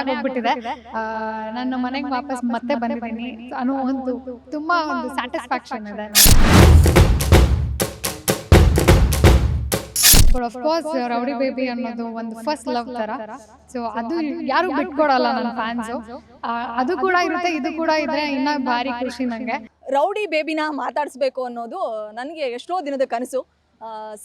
ಆಗೋಗ್ಬಿಟ್ಟಿದೆ ನನ್ನ ಮನೆಗೆ ವಾಪಸ್ ಮತ್ತೆ ಬಂದಿದ್ದೀನಿ. ಅನ್ನೋ ಒಂದು ತುಂಬಾ ಒಂದು ಸ್ಯಾಟಿಸ್ಫ್ಯಾಕ್ಷನ್ ಇದೆ ರೌಡಿ ಬೇಬಿ ಅನ್ನೋದು ಒಂದು ಫಸ್ಟ್ ಲವ್ ತರ. ಸೊ ಅದು ಯಾರು ಬಿಟ್ಕೊಡಲ್ಲ ನನ್ನ ಫ್ಯಾನ್ಸ್ ಅದು ಕೂಡ ಇರುತ್ತೆ ಇದು ಕೂಡ ಇದ್ರೆ ಇನ್ನ ಭಾರಿ ಖುಷಿ ನಂಗೆ. ರೌಡಿ ಬೇಬಿನ ಮಾತಾಡಿಸ್ಬೇಕು ಅನ್ನೋದು ನನಗೆ ಎಷ್ಟೋ ದಿನದ ಕನಸು.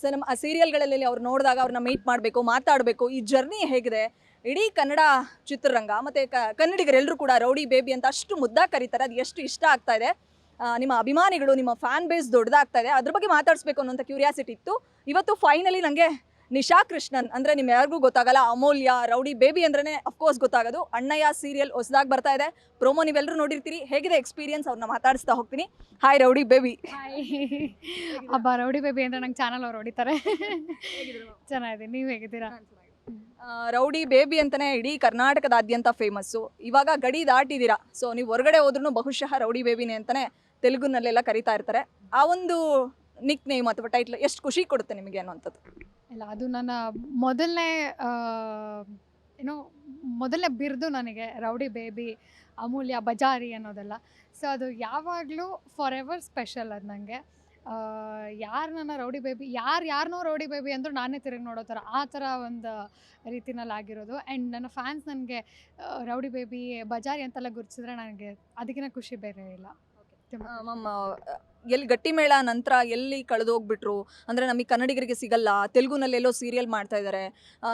ಸಿನಿಮಾ ಸೀರಿಯಲ್ಗಳಲ್ಲಿ ಅವ್ರು ನೋಡಿದಾಗ ಅವ್ರನ್ನ ಮೀಟ್ ಮಾಡಬೇಕು ಮಾತಾಡಬೇಕು. ಈ ಜರ್ನಿ ಹೇಗಿದೆ? ಇಡೀ ಕನ್ನಡ ಚಿತ್ರರಂಗ ಮತ್ತು ಕನ್ನಡಿಗರೆಲ್ಲರೂ ಕೂಡ ರೌಡಿ ಬೇಬಿ ಅಂತ ಅಷ್ಟು ಮುದ್ದಾಗಿ ಕರೀತಾರೆ, ಅದು ಎಷ್ಟು ಇಷ್ಟ ಆಗ್ತಾ ಇದೆ. ನಿಮ್ಮ ಅಭಿಮಾನಿಗಳು, ನಿಮ್ಮ ಫ್ಯಾನ್ ಬೇಸ್ ದೊಡ್ಡದಾಗ್ತಾ ಇದೆ. ಅದ್ರ ಬಗ್ಗೆ ಮಾತಾಡಿಸ್ಬೇಕು ಅನ್ನೋಂಥ ಕ್ಯೂರಿಯಾಸಿಟಿ ಇತ್ತು. ಇವತ್ತು ಫೈನಲಿ ನನಗೆ ನಿಶಾ ಕೃಷ್ಣನ್, ಅಂದರೆ ನಿಮ್ಮ ಯಾರಿಗೂ ಗೊತ್ತಾಗಲ್ಲ, ಅಮೂಲ್ಯ, ರೌಡಿ ಬೇಬಿ ಅಂದ್ರೇ ಅಫ್ಕೋರ್ಸ್ ಗೊತ್ತಾಗೋದು. ಅಣ್ಣಯ್ಯ ಸೀರಿಯಲ್ ಹೊಸದಾಗಿ ಬರ್ತಾ ಇದೆ. ಪ್ರೋಮೋ ನೀವೆಲ್ಲರೂ ನೋಡಿರ್ತೀರಿ. ಹೇಗಿದೆ ಎಕ್ಸ್ಪೀರಿಯನ್ಸ್ ಅವ್ರನ್ನ ಮಾತಾಡಿಸ್ತಾ ಹೋಗ್ತೀನಿ. Hi rowdy baby. ಅಬ್ಬಾ, ರೌಡಿ ಬೇಬಿ ಅಂದರೆ ನಂಗೆ ಚಾನಲ್ ಅವ್ರು ಹೊಡಿತಾರೆ. ಚೆನ್ನಾಗಿದೆ. ನೀವು ಹೇಗಿದ್ದೀರಾ? ರೌಡಿ ಬೇಬಿ ಅಂತಾನೆ ಇಡೀ ಕರ್ನಾಟಕದಾದ್ಯಂತ ಫೇಮಸ್ಸು ಇವಾಗ ಗಡಿ ದಾಟಿದ್ದೀರಾ. ಸೊ ನೀವು ಹೊರಗಡೆ ಹೋದ್ರೂ ಬಹುಶಃ ರೌಡಿ ಬೇಬಿನೇ ಅಂತಾನೆ ತೆಲುಗುನಲ್ಲೆಲ್ಲ ಕರಿತಾ ಇರ್ತಾರೆ. ಆ ಒಂದು ನಿಕ್ ನೇಮ್ ಅಥವಾ ಟೈಟ್ಲ್ ಎಷ್ಟು ಖುಷಿ ಕೊಡುತ್ತೆ ನಿಮಗೆ ಅನ್ನುವಂಥದ್ದು? ಇಲ್ಲ, ಅದು ನನ್ನ ಮೊದಲನೇ ಏನೋ ಮೊದಲನೇ ಬಿರ್ದು ನನಗೆ ರೌಡಿ ಬೇಬಿ, ಅಮೂಲ್ಯ ಬಜಾರಿ ಅನ್ನೋದೆಲ್ಲ. ಸೊ ಅದು ಯಾವಾಗಲೂ ಫಾರ್ ಎವರ್ ಸ್ಪೆಷಲ್ ಅದು ನನಗೆ ಯಾರು ನನ್ನ ರೌಡಿ ಬೇಬಿ ಯಾರು ಯಾರನ್ನೋ ರೌಡಿ ಬೇಬಿ ಅಂದರೂ ನಾನೇ ತಿರುಗಿ ನೋಡೋ ಥರ ಆ ಥರ ಒಂದು ರೀತಿನಲ್ಲಿ ಆಗಿರೋದು. ಆ್ಯಂಡ್ ನನ್ನ ಫ್ಯಾನ್ಸ್ ನನಗೆ ರೌಡಿ ಬೇಬಿ ಬಜಾರಿ ಅಂತೆಲ್ಲ ಗುರುತಿಸಿದ್ರೆ ನನಗೆ ಅದಕ್ಕಿಂತ ಖುಷಿ ಬೇರೆ ಇಲ್ಲ. ಮಮ್ಮ ಮ್ಯಾಮ್ ಎಲ್ಲಿ ಗಟ್ಟಿ ಮೇಳ ನಂತರ ಎಲ್ಲಿ ಕಳೆದೋಗ್ಬಿಟ್ರು? ಅಂದರೆ ನಮಗೆ ಕನ್ನಡಿಗರಿಗೆ ಸಿಗಲ್ಲ ತೆಲುಗುನಲ್ಲೆಲ್ಲೋ ಸೀರಿಯಲ್ ಮಾಡ್ತಾ ಇದ್ದಾರೆ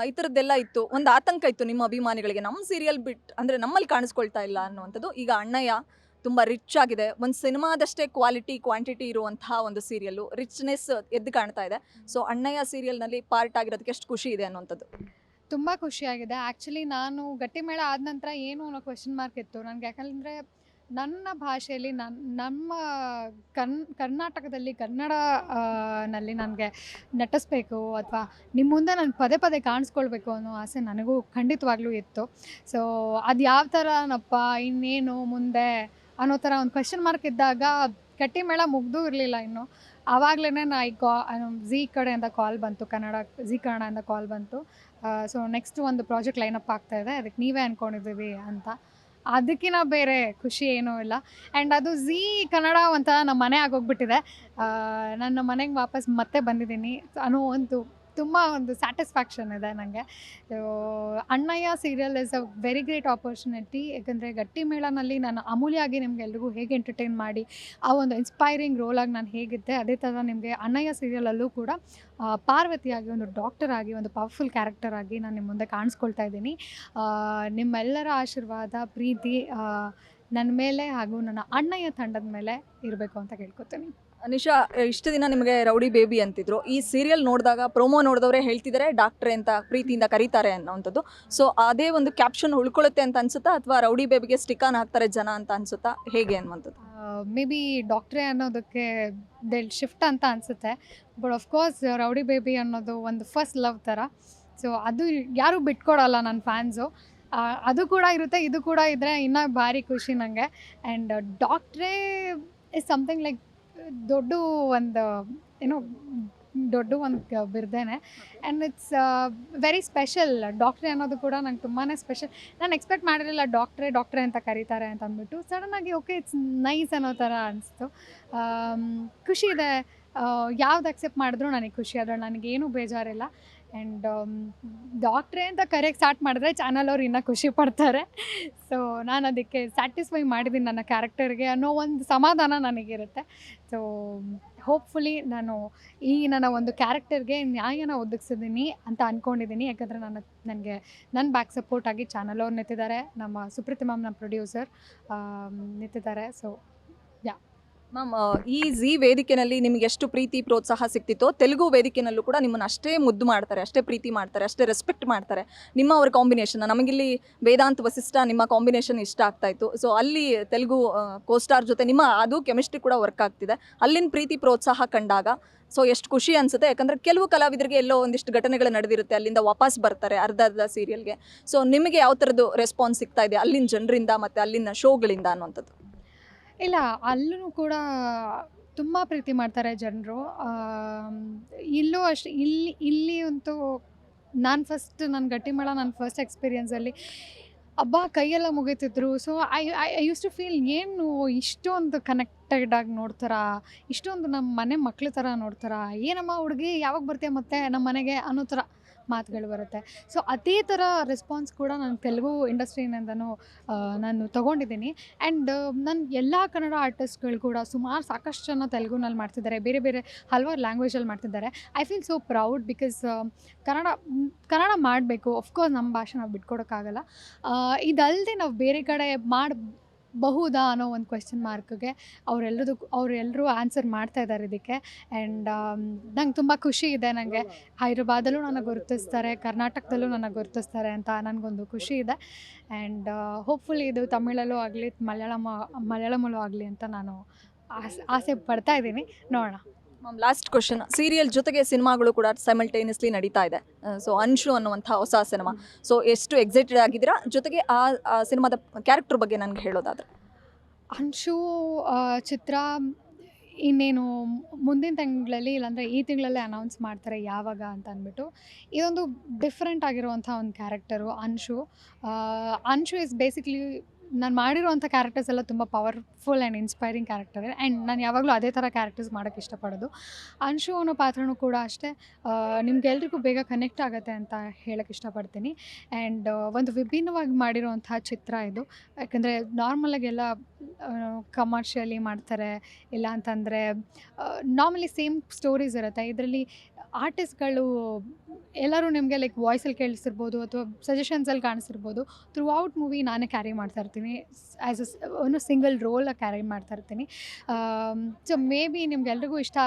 ಈ ಥರದ್ದೆಲ್ಲ ಇತ್ತು. ಒಂದು ಆತಂಕ ಇತ್ತು ನಿಮ್ಮ ಅಭಿಮಾನಿಗಳಿಗೆ. ನಮ್ಮ ಸೀರಿಯಲ್ ಬಿಟ್ಟು ಅಂದರೆ ನಮ್ಮಲ್ಲಿ ಕಾಣಿಸ್ಕೊಳ್ತಾ ಇಲ್ಲ ಅನ್ನುವಂಥದ್ದು. ಈಗ ಅಣ್ಣಯ್ಯ ತುಂಬ ರಿಚ್ ಆಗಿದೆ. ಒಂದು ಸಿನಿಮಾದಷ್ಟೇ ಕ್ವಾಲಿಟಿ, ಕ್ವಾಂಟಿಟಿ ಇರುವಂತಹ ಒಂದು ಸೀರಿಯಲ್ಲು ರಿಚ್ನೆಸ್ ಎದ್ದು ಕಾಣ್ತಾ ಇದೆ. ಸೊ ಅಣ್ಣಯ್ಯ ಸೀರಿಯಲ್ನಲ್ಲಿ ಪಾರ್ಟ್ ಆಗಿರೋದಕ್ಕೆ ಎಷ್ಟು ಖುಷಿ ಇದೆ ಅನ್ನುವಂಥದ್ದು. ತುಂಬ ಖುಷಿಯಾಗಿದೆ ಆ್ಯಕ್ಚುಲಿ ನಾನು ಗಟ್ಟಿಮೇಳ ಆದ ನಂತರ ಏನು ಅನ್ನೋ ಕ್ವೆಶನ್ ಮಾರ್ಕ್ ಇತ್ತು. ನನಗೆ ಯಾಕಂದರೆ ನನ್ನ ಭಾಷೆಯಲ್ಲಿ ನನ್ನ ನಮ್ಮ ಕನ್, ಕರ್ನಾಟಕದಲ್ಲಿ ಕನ್ನಡ ನಲ್ಲಿ ನನಗೆ ನಟಿಸ್ಬೇಕು ಅಥವಾ ನಿಮ್ಮ ಮುಂದೆ ನಾನು ಪದೇ ಪದೇ ಕಾಣಿಸ್ಕೊಳ್ಬೇಕು ಅನ್ನೋ ಆಸೆ ನನಗೂ ಖಂಡಿತವಾಗ್ಲೂ ಇತ್ತು. ಸೊ ಅದು ಯಾವ ಥರನಪ್ಪ ಇನ್ನೇನು ಮುಂದೆ ಅನ್ನೋ ಥರ ಒಂದು ಕ್ವೆಶನ್ ಮಾರ್ಕ್ ಇದ್ದಾಗ ಗಟ್ಟಿಮೇಳ ಮುಗ್ದು ಇರಲಿಲ್ಲ ಇನ್ನು. ಆವಾಗಲೇ ನಾ ಈ ಕಾ ಝೀ ಕಡೆಯಿಂದ ಕಾಲ್ ಬಂತು, ಕನ್ನಡ ಝೀ ಕನ್ನಡದಿಂದ ಕಾಲ್ ಬಂತು. ಸೊ ನೆಕ್ಸ್ಟ್ ಒಂದು ಪ್ರಾಜೆಕ್ಟ್ ಲೈನಪ್ ಆಗ್ತಾ ಇದೆ, ಅದಕ್ಕೆ ನೀವೇ ಅಂದ್ಕೊಂಡಿದ್ದೀವಿ ಅಂತ. ಅದಕ್ಕಿಂತ ಬೇರೆ ಖುಷಿ ಏನೂ ಇಲ್ಲ. ಆ್ಯಂಡ್ ಅದು ಝೀ ಕನ್ನಡ ಒಂಥರ ನಮ್ಮ ಮನೆ ಆಗೋಗ್ಬಿಟ್ಟಿದೆ. ನನ್ನ ಮನೆಗೆ ವಾಪಸ್ ಮತ್ತೆ ಬಂದಿದ್ದೀನಿ. ಅನ್ನೋ ಒಂದು ತುಂಬ ಒಂದು ಸ್ಯಾಟಿಸ್ಫ್ಯಾಕ್ಷನ್ ಇದೆ ನನಗೆ Annayya serial is a very great opportunity ಯಾಕಂದರೆ ಗಟ್ಟಿ ಮೇಳನಲ್ಲಿ ನಾನು ಅಮೂಲ್ಯಾಗಿ ನಿಮ್ಗೆ ಎಲ್ರಿಗೂ ಹೇಗೆ ಎಂಟರ್ಟೈನ್ ಮಾಡಿ, ಆ ಒಂದು ಇನ್ಸ್ಪೈರಿಂಗ್ ರೋಲಾಗಿ ನಾನು ಹೇಗಿದ್ದೆ, ಅದೇ ಥರ ನಿಮಗೆ ಅಣ್ಣಯ್ಯ ಸೀರಿಯಲಲ್ಲೂ ಕೂಡ ಪಾರ್ವತಿಯಾಗಿ ಒಂದು ಡಾಕ್ಟರ್ ಆಗಿ, ಒಂದು ಪವರ್ಫುಲ್ ಕ್ಯಾರೆಕ್ಟರ್ ಆಗಿ ನಾನು ನಿಮ್ಮ ಮುಂದೆ ಕಾಣಿಸ್ಕೊಳ್ತಾ ಇದ್ದೀನಿ. ನಿಮ್ಮೆಲ್ಲರ ಆಶೀರ್ವಾದ, ಪ್ರೀತಿ ನನ್ನ ಮೇಲೆ ಹಾಗೂ ನನ್ನ ಅಣ್ಣಯ್ಯ ತಂಡದ ಮೇಲೆ ಇರಬೇಕು ಅಂತ ಕೇಳ್ಕೊತೀನಿ. ನಿಶಾ ಇಷ್ಟು ದಿನ ನಿಮಗೆ ರೌಡಿ ಬೇಬಿ ಅಂತಿದ್ರು. ಈ ಸೀರಿಯಲ್ ನೋಡಿದಾಗ ಪ್ರೋಮೋ ನೋಡಿದವರೇ ಹೇಳ್ತಿದ್ದಾರೆ ಡಾಕ್ಟ್ರೆ ಅಂತ ಪ್ರೀತಿಯಿಂದ ಕರೀತಾರೆ ಅನ್ನೋವಂಥದ್ದು ಸೊ ಅದೇ ಒಂದು ಕ್ಯಾಪ್ಷನ್ ಉಳ್ಕೊಳ್ಳುತ್ತೆ ಅಂತ ಅನ್ಸುತ್ತಾ, ಅಥವಾ ರೌಡಿ ಬೇಬಿಗೆ ಸ್ಟಿಕಾನ್ ಹಾಕ್ತಾರೆ ಜನ ಅಂತ ಅನ್ಸುತ್ತಾ? ಹೇಗೆ ಅನ್ನುವಂಥದ್ದು? ಮೇ ಬಿ ಡಾಕ್ಟ್ರೇ ಅನ್ನೋದಕ್ಕೆ ದೆಲ್ ಶಿಫ್ಟ್ ಅಂತ ಅನಿಸುತ್ತೆ. ಬಟ್ ಆಫ್ಕೋರ್ಸ್ ರೌಡಿ ಬೇಬಿ ಅನ್ನೋದು ಒಂದು ಫಸ್ಟ್ ಲವ್ ಥರ ಸೊ ಅದು ಯಾರೂ ಬಿಟ್ಕೊಡಲ್ಲ ನನ್ನ ಫ್ಯಾನ್ಸು ಅದು ಕೂಡ ಇರುತ್ತೆ, ಇದು ಕೂಡ ಇದ್ದರೆ ಇನ್ನೂ ಭಾರಿ ಖುಷಿ ನನಗೆ ಆ್ಯಂಡ್ ಡಾಕ್ಟ್ರೇ ಇಸ್ ಸಮಥಿಂಗ್ ಲೈಕ್ ದೊಡ್ಡ ಒಂದು ಏನೋ ದೊಡ್ಡ ಒಂದು ಬಿರ್ದೇನೆ. ಆ್ಯಂಡ್ ಇಟ್ಸ್ ವೆರಿ ಸ್ಪೆಷಲ್ ಡಾಕ್ಟ್ರೆ ಅನ್ನೋದು ಕೂಡ ನಂಗೆ ತುಂಬಾ ಸ್ಪೆಷಲ್ ನಾನು ಎಕ್ಸ್ಪೆಕ್ಟ್ ಮಾಡಿರಲಿಲ್ಲ ಡಾಕ್ಟ್ರೇ ಡಾಕ್ಟ್ರೇ ಅಂತ ಕರೀತಾರೆ ಅಂತ ಅಂದ್ಬಿಟ್ಟು ಸಡನ್ನಾಗಿ ಓಕೆ ಇಟ್ಸ್ ನೈಸ್ ಅನ್ನೋ ಥರ ಅನಿಸ್ತು. ಖುಷಿ ಇದೆ. ಯಾವ್ದು ಅಕ್ಸೆಪ್ಟ್ ಮಾಡಿದ್ರು ನನಗೆ ಖುಷಿ. ಅದ್ರಲ್ಲಿ ನನಗೇನು ಬೇಜಾರಿಲ್ಲ. ಆ್ಯಂಡ್ ಡಾಕ್ಟ್ರೇ ಅಂತ ಕರೆಕ್ಟ್ ಸ್ಟಾರ್ಟ್ ಮಾಡಿದ್ರೆ ಚಾನಲ್ ಅವ್ರು ಇನ್ನೂ ಖುಷಿ ಪಡ್ತಾರೆ. ಸೊ ನಾನು ಅದಕ್ಕೆ ಸ್ಯಾಟಿಸ್ಫೈ ಮಾಡಿದ್ದೀನಿ ನನ್ನ ಕ್ಯಾರೆಕ್ಟರ್ಗೆ ಅನ್ನೋ ಒಂದು ಸಮಾಧಾನ ನನಗಿರುತ್ತೆ. ಸೊ ಹೋಪ್ಫುಲಿ ನಾನು ಈ ನನ್ನ ಒಂದು ಕ್ಯಾರೆಕ್ಟರ್ಗೆ ನ್ಯಾಯನ ಒದಗಿಸಿದ್ದೀನಿ ಅಂತ ಅಂದ್ಕೊಂಡಿದ್ದೀನಿ ಯಾಕಂದರೆ ನನ್ನ, ನನಗೆ ನನ್ನ ಬ್ಯಾಕ್ ಸಪೋರ್ಟಾಗಿ ಚಾನಲ್ ಅವ್ರು ನಿಂತಿದ್ದಾರೆ. ನಮ್ಮ ಸುಪ್ರೀತಿಮಮ್ ನಮ್ಮ ಪ್ರೊಡ್ಯೂಸರ್ ನಿಂತಿದ್ದಾರೆ. ಸೊ ಮ್ಯಾಮ್ ಈ ಜಿ ವೇದಿಕೆನಲ್ಲಿ ನಿಮ್ಗೆ ಎಷ್ಟು ಪ್ರೀತಿ, ಪ್ರೋತ್ಸಾಹ ಸಿಕ್ತಿತ್ತೋ, ತೆಲುಗು ವೇದಿಕೆನಲ್ಲೂ ಕೂಡ ನಿಮ್ಮನ್ನು ಅಷ್ಟೇ ಮುದ್ದು ಮಾಡ್ತಾರೆ, ಅಷ್ಟೇ ಪ್ರೀತಿ ಮಾಡ್ತಾರೆ, ಅಷ್ಟೇ ರೆಸ್ಪೆಕ್ಟ್ ಮಾಡ್ತಾರೆ. ನಿಮ್ಮ ಅವ್ರ ಕಾಂಬಿನೇಷನ್ ನಮಗಿಲ್ಲಿ ವೇದಾಂತ್ ವಸಿಷ್ಠ ನಿಮ್ಮ ಕಾಂಬಿನೇಷನ್ ಇಷ್ಟ ಆಗ್ತಾ ಇತ್ತು. ಸೊ ಅಲ್ಲಿ ತೆಲುಗು ಕೋಸ್ಟಾರ್ ಜೊತೆ ನಿಮ್ಮ ಅದು ಕೆಮಿಸ್ಟ್ರಿ ಕೂಡ ವರ್ಕ್ ಆಗ್ತಿದೆ. ಅಲ್ಲಿನ ಪ್ರೀತಿ, ಪ್ರೋತ್ಸಾಹ ಕಂಡಾಗ ಸೊ ಎಷ್ಟು ಖುಷಿ ಅನಿಸುತ್ತೆ? ಯಾಕಂದರೆ ಕೆಲವು ಕಲಾವಿದರಿಗೆ ಎಲ್ಲೋ ಒಂದಿಷ್ಟು ಘಟನೆಗಳು ನಡೆದಿರುತ್ತೆ, ಅಲ್ಲಿಂದ ವಾಪಸ್ ಬರ್ತಾರೆ ಅರ್ಧ ಅರ್ಧ ಸೀರಿಯಲ್ಗೆ ಸೊ ನಿಮಗೆ ಯಾವ ಥರದ್ದು ರೆಸ್ಪಾನ್ಸ್ ಸಿಗ್ತಾ ಇದೆ? ಅಲ್ಲಿನ ಜನರಿಂದ ಮತ್ತು ಅಲ್ಲಿನ ಶೋಗಳಿಂದ ಅನ್ನುವಂಥದ್ದು. ಇಲ್ಲ ಅಲ್ಲೂ ಕೂಡ ತುಂಬ ಪ್ರೀತಿ ಮಾಡ್ತಾರೆ ಜನರು. ಇಲ್ಲೂ ಅಷ್ಟು, ಇಲ್ಲಿ ಇಲ್ಲಿ ಅಂತೂ ನಾನು ಫಸ್ಟ್ ನನ್ನ ಗಟ್ಟಿಮಳ ನನ್ನ ಫಸ್ಟ್ ಎಕ್ಸ್ಪೀರಿಯನ್ಸಲ್ಲಿ ಹಬ್ಬ ಕೈಯೆಲ್ಲ ಮುಗಿತಿದ್ರು. So I I used to feel ಏನು ಇಷ್ಟೊಂದು ಕನೆಕ್ಟೆಡ್ ಆಗಿ ನೋಡ್ತಾರಾ? ಇಷ್ಟೊಂದು ನಮ್ಮ ಮನೆ ಮಕ್ಳ ಥರ ನೋಡ್ತಾರಾ? ಏನಮ್ಮ ಹುಡುಗಿ, ಯಾವಾಗ ಬರ್ತೀಯ ಮತ್ತೆ? ನಮ್ಮ ಮನೆಗೆ ಅನ್ನೋ ಥರ ಮಾತುಗಳು ಬರುತ್ತೆ. ಸೊ ಅದೇ ಥರ ರೆಸ್ಪಾನ್ಸ್ ಕೂಡ ನಾನು ತೆಲುಗು ಇಂಡಸ್ಟ್ರಿನಿಂದನೂ ನಾನು ತೊಗೊಂಡಿದ್ದೀನಿ. ಆ್ಯಂಡ್ ನನ್ನ ಎಲ್ಲ ಕನ್ನಡ ಆರ್ಟಿಸ್ಟ್ಗಳು ಕೂಡ ಸುಮಾರು ಸಾಕಷ್ಟು ಜನ ತೆಲುಗುನಲ್ಲಿ ಮಾಡ್ತಿದ್ದಾರೆ. ಬೇರೆ ಬೇರೆ ಹಲವಾರು ಲ್ಯಾಂಗ್ವೇಜಲ್ಲಿ ಮಾಡ್ತಿದ್ದಾರೆ. I feel so proud because Kannada Kannada ಮಾಡಬೇಕು. ಅಫ್ಕೋರ್ಸ್ ನಮ್ಮ ಭಾಷೆ ನಾವು ಬಿಟ್ಕೊಡೋಕ್ಕಾಗಲ್ಲ. ಇದಲ್ಲದೆ ನಾವು ಬೇರೆ ಕಡೆ ಮಾಡಬಹುದಾ ಅನ್ನೋ ಒಂದು ಕ್ವೆಶ್ಚನ್ ಮಾರ್ಕ್ಗೆ ಅವರೆಲ್ಲದಕ್ಕೂ ಅವರೆಲ್ಲರೂ ಆನ್ಸರ್ ಮಾಡ್ತಾ ಇದ್ದಾರೆ ಇದಕ್ಕೆ. ಆ್ಯಂಡ್ ನಂಗೆ ತುಂಬ ಖುಷಿ ಇದೆ ನನಗೆ ಹೈದ್ರಾಬಾದಲ್ಲೂ ನನಗೆ ಗುರುತಿಸ್ತಾರೆ, ಕರ್ನಾಟಕದಲ್ಲೂ ನನಗೆ ಗುರುತಿಸ್ತಾರೆ ಅಂತ ನನಗೊಂದು ಖುಷಿ ಇದೆ. ಆ್ಯಂಡ್ ಹೋಪ್ಫುಲಿ ಇದು ತಮಿಳಲ್ಲೂ ಆಗಲಿ, ಮಲಯಾಳಮ, ಮಲಯಾಳಮಲ್ಲೂ ಆಗಲಿ ಅಂತ ನಾನು ಆಸೆ ಆಸೆ ಪಡ್ತಾ ಇದ್ದೀನಿ. ನೋಡೋಣ. ಮ್ಯಾಮ್ ಲಾಸ್ಟ್ ಕ್ವಶನ್ ಸೀರಿಯಲ್ ಜೊತೆಗೆ ಸಿನಿಮಾಗಳು ಕೂಡ ಸೈಮಲ್ಟೇನಿಯಸ್ಲಿ ನಡೀತಾ ಇದೆ. ಸೊ ಅನ್ಶು ಅನ್ನುವಂಥ ಹೊಸ ಸಿನಿಮಾ. ಸೊ ಎಷ್ಟು ಎಕ್ಸೈಟೆಡ್ ಆಗಿದ್ದೀರಾ? ಜೊತೆಗೆ ಆ ಸಿನಿಮಾದ ಕ್ಯಾರೆಕ್ಟರ್ ಬಗ್ಗೆ ನನಗೆ ಹೇಳೋದಾದ್ರೆ. ಅಂಶು ಚಿತ್ರ ಇನ್ನೇನು ಮುಂದಿನ ತಿಂಗಳಲ್ಲಿ ಇಲ್ಲಾಂದರೆ ಈ ತಿಂಗಳಲ್ಲೇ ಅನೌನ್ಸ್ ಮಾಡ್ತಾರೆ ಯಾವಾಗ ಅಂತ ಅಂದ್ಬಿಟ್ಟು. ಇದೊಂದು ಡಿಫ್ರೆಂಟ್ ಆಗಿರುವಂಥ ಒಂದು ಕ್ಯಾರೆಕ್ಟರು ಆ, ಅಂಶು ಇಸ್ ಬೇಸಿಕ್ಲಿ ನಾನು ಮಾಡಿರುವಂಥ ಕ್ಯಾರೆಕ್ಟರ್ಸ್ ಎಲ್ಲ ತುಂಬ powerful and inspiring character and ನಾನು ಯಾವಾಗಲೂ ಅದೇ ಥರ ಕ್ಯಾರೆಕ್ಟರ್ಸ್ ಮಾಡೋಕ್ಕೆ ಇಷ್ಟಪಡೋದು. ಅಂಶು ಅನ್ನೋ ಪಾತ್ರನೂ ಕೂಡ ಅಷ್ಟೇ. ನಿಮ್ಗೆಲ್ರಿಗೂ ಬೇಗ ಕನೆಕ್ಟ್ ಆಗುತ್ತೆ ಅಂತ ಹೇಳೋಕ್ಕೆ ಇಷ್ಟಪಡ್ತೀನಿ. ಆ್ಯಂಡ್ ಒಂದು ವಿಭಿನ್ನವಾಗಿ ಮಾಡಿರುವಂಥ ಚಿತ್ರ ಇದು. ಯಾಕಂದರೆ ನಾರ್ಮಲಾಗೆಲ್ಲ ಕಮರ್ಷಿಯಲಿ ಮಾಡ್ತಾರೆ. ಇಲ್ಲ ಅಂತಂದರೆ ನಾರ್ಮಲಿ ಸೇಮ್ ಸ್ಟೋರೀಸ್ ಇರುತ್ತೆ. ಇದರಲ್ಲಿ ಆರ್ಟಿಸ್ಟ್ಗಳು ಎಲ್ಲರೂ ನಿಮಗೆ ಲೈಕ್ ವಾಯ್ಸಲ್ಲಿ ಕೇಳಿಸಿರ್ಬೋದು ಅಥವಾ ಸಜೆಷನ್ಸಲ್ಲಿ ಕಾಣಿಸಿರ್ಬೋದು. ಥ್ರೂ ಔಟ್ ಮೂವಿ ನಾನೇ ಕ್ಯಾರಿ ಮಾಡ್ತಾ ಇರ್ತೀನಿ. ಆ್ಯಸ್ ಅ ಒಂದು ಸಿಂಗಲ್ ರೋಲಾಗಿ ಕ್ಯಾರಿ ಮಾಡ್ತಾ ಇರ್ತೀನಿ. ಸೊ ಮೇ ಬಿ ನಿಮ್ಗೆಲ್ರಿಗೂ ಇಷ್ಟ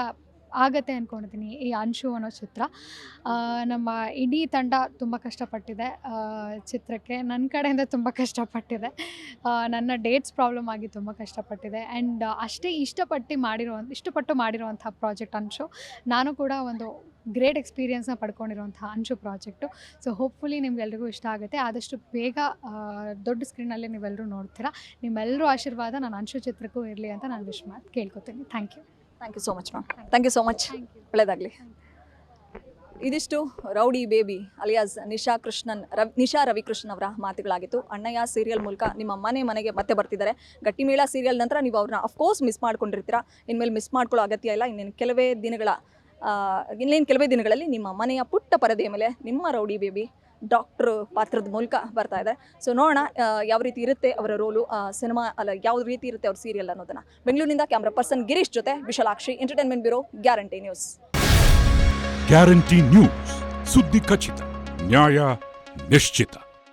ಆಗತ್ತೆ ಅಂದ್ಕೊಂಡಿದ್ದೀನಿ ಈ ಅಂಶು ಅನ್ನೋ ಚಿತ್ರ. ನಮ್ಮ ಇಡೀ ತಂಡ ತುಂಬ ಕಷ್ಟಪಟ್ಟಿದೆ ಚಿತ್ರಕ್ಕೆ. ನನ್ನ ಕಡೆಯಿಂದ ತುಂಬ ಕಷ್ಟಪಟ್ಟಿದೆ. ನನ್ನ ಡೇಟ್ಸ್ ಪ್ರಾಬ್ಲಮ್ ಆಗಿ ತುಂಬ ಕಷ್ಟಪಟ್ಟಿದೆ. ಆ್ಯಂಡ್ ಅಷ್ಟೇ ಇಷ್ಟಪಟ್ಟು ಮಾಡಿರೋ, ಇಷ್ಟಪಟ್ಟು ಮಾಡಿರುವಂಥ ಪ್ರಾಜೆಕ್ಟ್ ಅಂಶು. ನಾನು ಕೂಡ ಒಂದು ಗ್ರೇಟ್ ಎಕ್ಸ್ಪೀರಿಯೆನ್ಸ್ನ ಪಡ್ಕೊಂಡಿರುವಂಥ ಅಂಶು ಪ್ರಾಜೆಕ್ಟು ಸೊ ಹೋಪ್ಫುಲಿ ನಿಮ್ಗೆಲ್ರಿಗೂ ಇಷ್ಟ ಆಗುತ್ತೆ. ಆದಷ್ಟು ಬೇಗ ದೊಡ್ಡ ಸ್ಕ್ರೀನಲ್ಲಿ ನೀವೆಲ್ಲರೂ ನೋಡ್ತೀರಾ. ನಿಮ್ಮೆಲ್ಲರೂ ಆಶೀರ್ವಾದ ನಾನು ಅಂಶು ಚಿತ್ರಕ್ಕೂ ಇರಲಿ ಅಂತ ನಾನು ವಿಶ್ ಮಾಡಿ ಕೇಳ್ಕೊತೀನಿ. Thank you thank you so much ma'am thank you so much ಒಳ್ಳೆಯದಾಗಲಿ ಇದಿಷ್ಟು rowdy baby alias Nisha Krishnan Ravi Nisha Ravikrishnan ಅವರ ಮಾತುಗಳಾಗಿತ್ತು. ಅಣ್ಣಯ್ಯ ಸೀರಿಯಲ್ ಮೂಲಕ ನಿಮ್ಮ ಮನೆ ಮನೆಗೆ ಮತ್ತೆ ಬರ್ತಿದ್ದಾರೆ. ಗಟ್ಟಿಮೇಳ ಸೀರಿಯಲ್ ನಂತರ ನೀವು ಅವ್ರನ್ನ ಅಫ್ಕೋರ್ಸ್ ಮಿಸ್ ಮಾಡ್ಕೊಂಡಿರ್ತೀರಾ. ಇನ್ಮೇಲೆ ಮಿಸ್ ಮಾಡ್ಕೊಳ್ಳೋ ಅಗತ್ಯ ಇಲ್ಲ. ಇನ್ನೇನು ಕೆಲವೇ ದಿನಗಳ ಇನ್ನೇನು ಕೆಲವೇ ದಿನಗಳಲ್ಲಿ ನಿಮ್ಮ ಮನೆಯ ಪುಟ್ಟ ಪರದೆಯ ಮೇಲೆ ನಿಮ್ಮ ರೌಡಿ ಬೇಬಿ ಡಾಕ್ಟ್ರು ಪಾತ್ರದ ಮೂಲಕ ಬರ್ತಾ ಇದೆ. ಸೊ ನೋಡೋಣ ಯಾವ ರೀತಿ ಇರುತ್ತೆ ಅವರ ರೋಲು ಸಿನಿಮಾ, ಅಲ್ಲ, ಯಾವ ರೀತಿ ಇರುತ್ತೆ ಅವ್ರ ಸೀರಿಯಲ್ ಅನ್ನೋದನ್ನ. ಬೆಂಗಳೂರಿನಿಂದ ಕ್ಯಾಮ್ರಾ ಪರ್ಸನ್ ಗಿರೀಶ್ ಜೊತೆ Vishalakshi entertainment bureau, guarantee news. Guarantee news, ಸುದ್ದಿ ಖಚಿತ, ನ್ಯಾಯ ನಿಶ್ಚಿತ.